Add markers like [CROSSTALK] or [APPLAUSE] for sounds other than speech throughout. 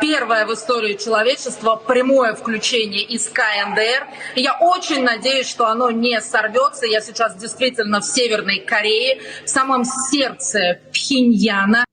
первое в истории человечества прямое включение из КНДР. И я очень надеюсь, что оно не сорвется. Я сейчас действительно в Северной Корее, в самом сердце Пхеньяна.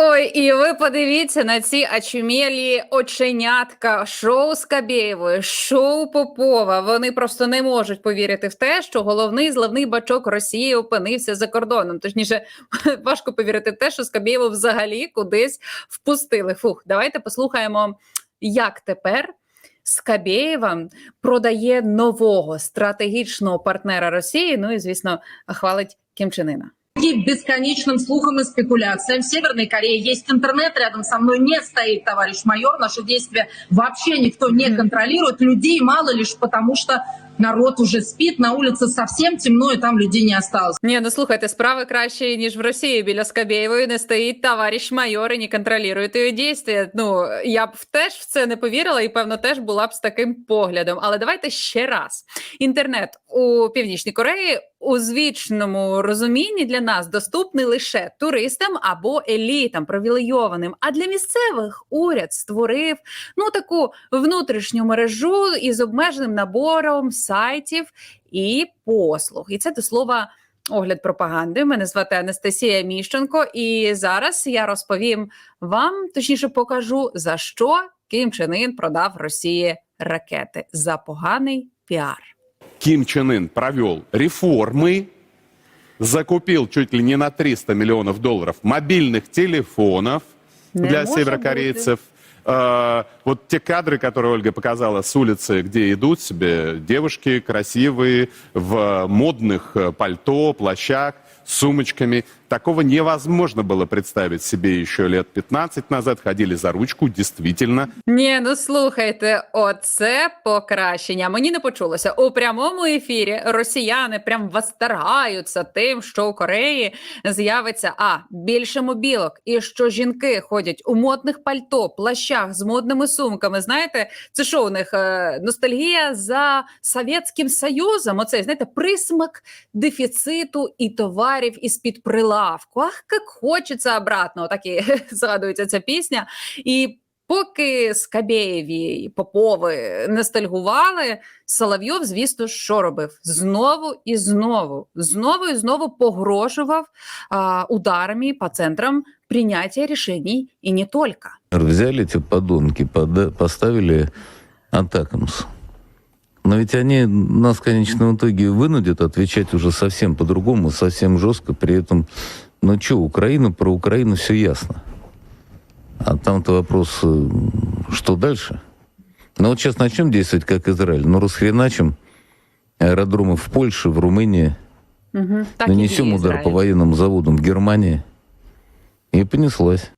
Ой, і ви подивіться на ці очумілі оченятка шоу Скабєєвої, шоу Попова. Вони просто не можуть повірити в те, що головний зливний бачок Росії опинився за кордоном. Точніше, [LAUGHS] важко повірити в те, що Скабєєву взагалі кудись впустили. Фух, давайте послухаємо, як тепер. Скабєєва продає нового стратегічного партнера Росії. Ну і звісно, хвалить Кім Чен Ына. Вопреки бесконечным слухам и спекуляциям, в Северной Корее есть интернет, рядом со мной не стоит товарищ майор, наши действия вообще никто не контролирует, людей мало лишь потому, что народ уже спит, на улице совсем темно, и там людей не осталось. Ні, ну слухайте, справи краще, ніж в Росії. Біля Скабєєвої не стоїть товариш майор і не контролює її дійства. Ну, я б теж в це не повірила і, певно, теж була б з таким поглядом. Але давайте ще раз. Інтернет у Північній Кореї у звичному розумінні для нас доступний лише туристам або елітам привілейованим. А для місцевих уряд створив ну таку внутрішню мережу із обмеженим набором сайтів і послуг. І це до слова. Огляд пропаганди. Мене звати Анастасія Міщенко, і зараз я розповім вам, точніше покажу, за що Ким Чен Ін продав Росії ракети за поганий піар. Ким Чен Ын провел реформы, закупил чуть ли не на 300 миллионов долларов мобильных телефонов Не для может северокорейцев. Э, вот те кадры, которые Ольга показала с улицы, где идут себе девушки красивые в модных э, пальто, плащах, сумочками. Такого невозможно было представить себе еще лет 15 назад. Ходили за ручку, действительно. Ні, ну слухайте, оце покращення. Мені не почулося у прямому ефірі. Росіяни прям восторгаються тим, що у Кореї з'явиться а більше мобілок, і що жінки ходять у модних пальто, плащах з модними сумками. Знаєте, це що у них е, ностальгія за Совєтським Союзом? Оцей знаєте, присмак дефіциту і товарів із під прилавку. Ах, як хочеться обратно. Так і [LAUGHS] згадується ця пісня. І Поки Скабєєві і Попови ностальгували, Соловйов, звісно, що робив? Знову і знову, знову і знову погрожував а, ударами по центрам прийняття рішень і не тільки. Взяли эти подонки, поставили атакамс. Но ведь они нас в конечном итоге вынудят отвечать уже совсем по-другому, совсем жестко. При этом, ну что, Украину, про Украину все ясно. А там-то вопрос, э, что дальше? Ну вот сейчас начнем действовать как Израиль. Ну расхреначим аэродромы в Польше, в Румынии, Угу. Так і нанесем діє удар Ізраїль. по военным заводам в Германии. И понеслась.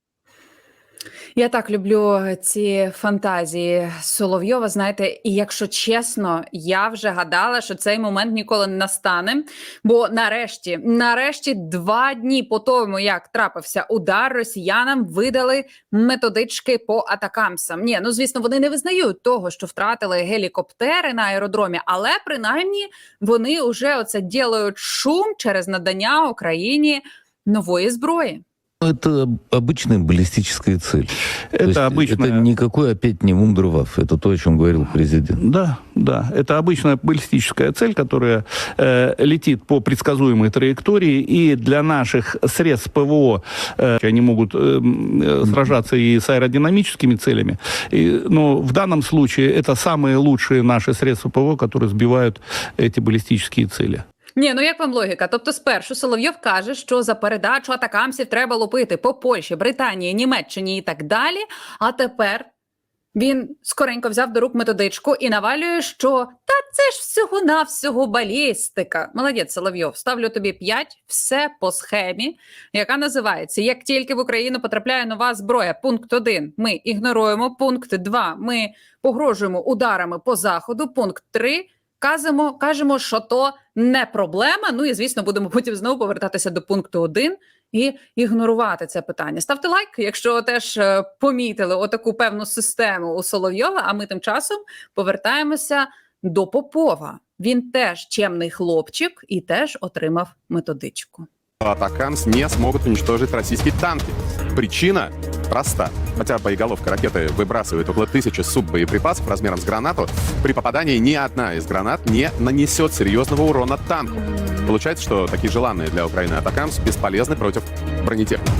Я так люблю ці фантазії Соловйова. Знаєте, і якщо чесно, я вже гадала, що цей момент ніколи не настане. Бо нарешті, нарешті, два дні по тому, як трапився удар, росіянам видали методички по атакамсам. Ні, ну звісно, вони не визнають того, що втратили гелікоптери на аеродромі, але принаймні вони вже оце ділають шум через надання Україні нової зброї. Ну, Это об- обычная баллистическая цель. То Это есть обычная... Это никакой опять не вундерваф. Это то, о чем говорил президент. Да, да. Это обычная баллистическая цель, которая э, летит по предсказуемой траектории. И для наших средств ПВО э, они могут э, э, сражаться и с аэродинамическими целями. И, но в данном случае это самые лучшие наши средства ПВО, которые сбивают эти баллистические цели. Ні, ну як вам логіка? Тобто, спершу Соловйов каже, що за передачу атакамсів треба лупити по Польщі, Британії, Німеччині і так далі. А тепер він скоренько взяв до рук методичку і навалює, що та це ж всього навсього балістика. Молодець, Соловйов, ставлю тобі 5, все по схемі, яка називається: як тільки в Україну потрапляє нова зброя, пункт 1 ми ігноруємо, пункт 2 ми погрожуємо ударами по заходу, пункт 3 Кажемо, кажемо, що то не проблема. Ну і звісно, будемо [LAUGHS] потім знову повертатися до пункту 1 і ігнорувати це питання. Ставте лайк, якщо теж е, помітили отаку певну систему у Соловйова. А ми тим часом повертаємося до Попова. Він теж чемний хлопчик і теж отримав методичку. Атакамс не смогут уничтожить российские танки. Причина проста. Хотя боеголовка ракеты выбрасывает около тысячи суббоеприпасов размером с гранату, при попадании ни одна из гранат не нанесет серьезного урона танку. Получается, что такие желанные для Украины атакамс бесполезны против бронетехники.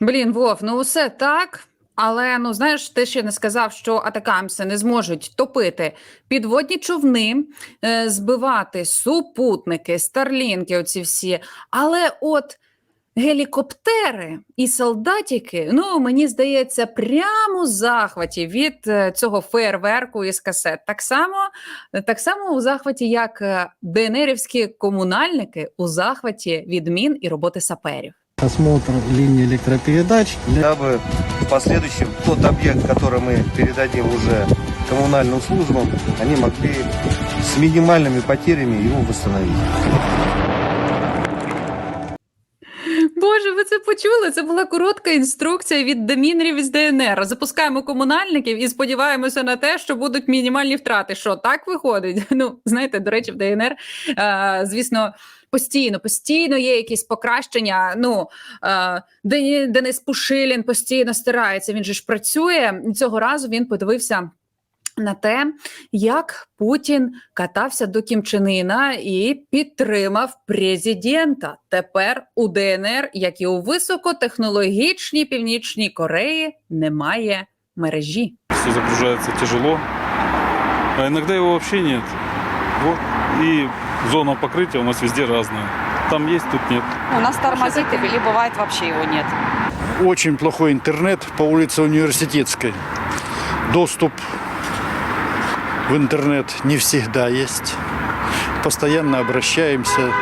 Блін, Вов, ну усе так. Але ну знаєш, ти ще не сказав, що атакамси не зможуть топити підводні човни, е, збивати супутники, старлінки, оці всі. Але от гелікоптери і солдатики, ну мені здається, прямо у захваті від е, цього фейерверку із касет. Так само, так само у захваті, як е, ДНРівські комунальники у захваті від мін і роботи саперів. осмотр линии электропередач для дабы в последующем тот объект, который мы передадим уже коммунальным службам, они могли с минимальными потерями его восстановить. Це почули? Це була коротка інструкція від демінерів із ДНР. Запускаємо комунальників і сподіваємося на те, що будуть мінімальні втрати. Що так виходить? [LAUGHS] Ну знаєте, до речі, в ДНР, е, звісно. Постійно, постійно є якісь покращення. Ну е, Денис Пушилін постійно старається. Він же ж працює. Цього разу він подивився на те, як Путін катався до Кімчинина і підтримав президента. Тепер у ДНР, як і у високотехнологічній північній Кореї, немає мережі. Все загружается тяжело, а иногда его вообще нет. Вот. И зона покрытия у нас везде разная. Там есть, тут нет. У нас тормозит, или бывает вообще его нет. очень плохой интернет по улице Университетской. Доступ в интернет не всегда есть. Постоянно обращаемся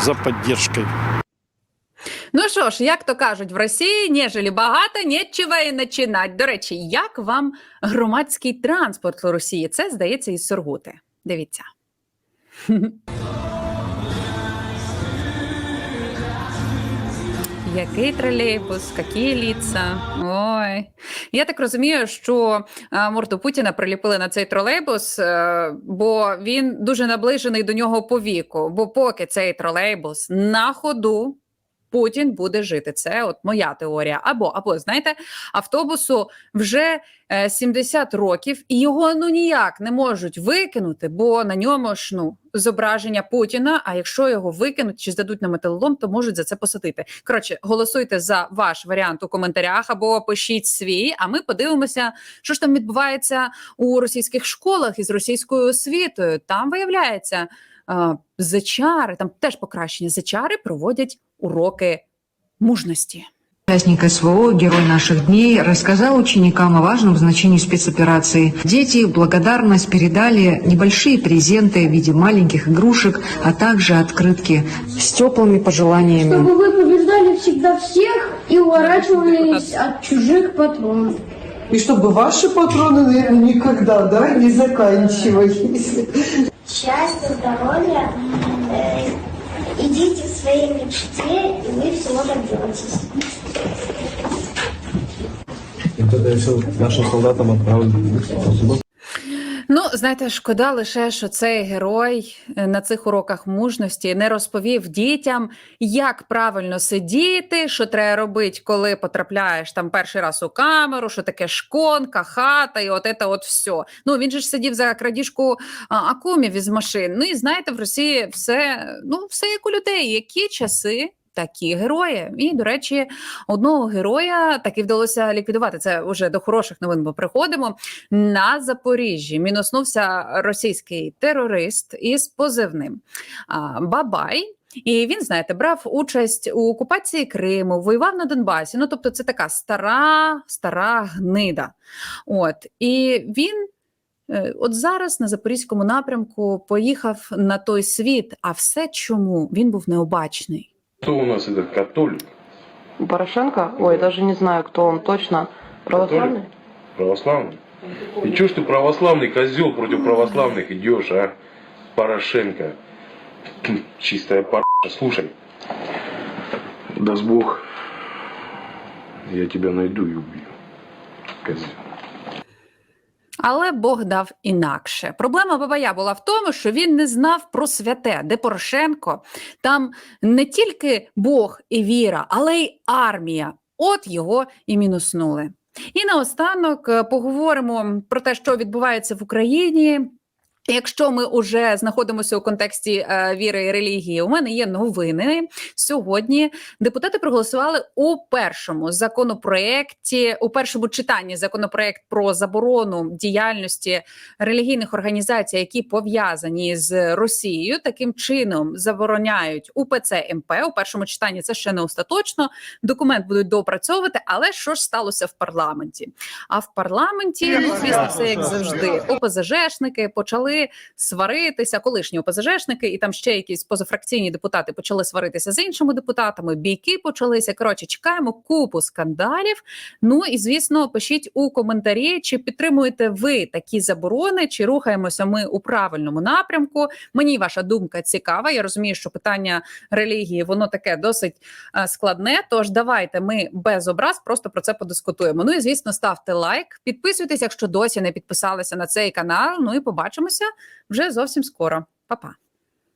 за поддержкой. Ну що ж, як то кажуть, в Росії нежели багато, нічого і начинать. До речі, як вам громадський транспорт в Росії? Це здається із Сургути. Дивіться. Який тролейбус, які ліца? Ой. Я так розумію, що е, морду Путіна приліпили на цей тролейбус, е, бо він дуже наближений до нього по віку. Бо поки цей тролейбус на ходу, Путін буде жити. Це от моя теорія. Або, або знаєте, автобусу вже е, 70 років, і його ну ніяк не можуть викинути, бо на ньому ж ну зображення Путіна. А якщо його викинуть чи здадуть на металолом, то можуть за це посадити. Коротше, голосуйте за ваш варіант у коментарях або пишіть свій. А ми подивимося, що ж там відбувається у російських школах із російською освітою. Там виявляється. Е, Зачари, там теж покращення. Зачари проводять уроки мужності. Участник СВО, герой наших дней, рассказал ученикам о важном значении спецоперации. Дети в благодарность передали небольшие презенты в виде маленьких игрушек, а также открытки с теплыми пожеланиями. Чтобы вы побеждали всегда всех и уворачивались от чужих патронов. И чтобы ваши патроны, наверное, никогда, да, не заканчивались. Счастья, здоровья. э, идите к своей мечте, и вы всего добьетесь. И все нашим солдатам отправлю. Знаєте, шкода лише, що цей герой е, на цих уроках мужності не розповів дітям, як правильно сидіти, що треба робити, коли потрапляєш там перший раз у камеру, що таке шконка, хата, і от це от все. Ну він же ж сидів за крадіжку акумів із машин. Ну і знаєте, в Росії все ну все як у людей. Які часи? Такі герої, і до речі, одного героя таки вдалося ліквідувати. Це вже до хороших новин. Бо приходимо на Запоріжжі. Мінуснувся російський терорист із позивним Бабай. І він, знаєте, брав участь у окупації Криму, воював на Донбасі. Ну, тобто, це така стара, стара гнида. От і він. е, От зараз на запорізькому напрямку поїхав на той світ. А все чому він був необачний? Кто у нас этот католик? Порошенко? Ой, даже не знаю, кто он точно. Православный? Православный? И чё ж ты православный козел против православных идешь, а? Порошенко. [CLEARS THROAT] Чистая парша. Слушай. Даст Бог, я тебя найду и убью. Козел. Але Бог дав інакше. Проблема Бабая була в тому, що він не знав про святе, де Порошенко там не тільки Бог і віра, але й армія. От його і мінуснули. І наостанок е, поговоримо про те, що відбувається в Україні. Якщо ми вже знаходимося у контексті е, віри і релігії, у мене є новини. Сьогодні депутати проголосували у першому законопроекті, у першому читанні законопроект про заборону діяльності релігійних організацій, які пов'язані з Росією. Таким чином забороняють УПЦ МП. У першому читанні це ще не остаточно. Документ будуть доопрацьовувати. Але що ж сталося в парламенті? А в парламенті, ну, звісно, все як завжди. ОПЗЖшники почали сваритися, колишні ОПЗЖшники, і там ще якісь позафракційні депутати почали сваритися з іншими депутатами. Бійки почалися. Коротше, чекаємо купу скандалів. Ну і звісно, пишіть у коментарі, чи підтримуєте ви такі заборони, чи рухаємося ми у правильному напрямку. Мені ваша думка цікава. Я розумію, що питання релігії воно таке досить е, складне. Тож давайте ми без образ просто про це подискутуємо. Ну і звісно, ставте лайк, підписуйтесь, якщо досі не підписалися на цей канал. Ну і побачимося вже зовсім скоро. Па-па.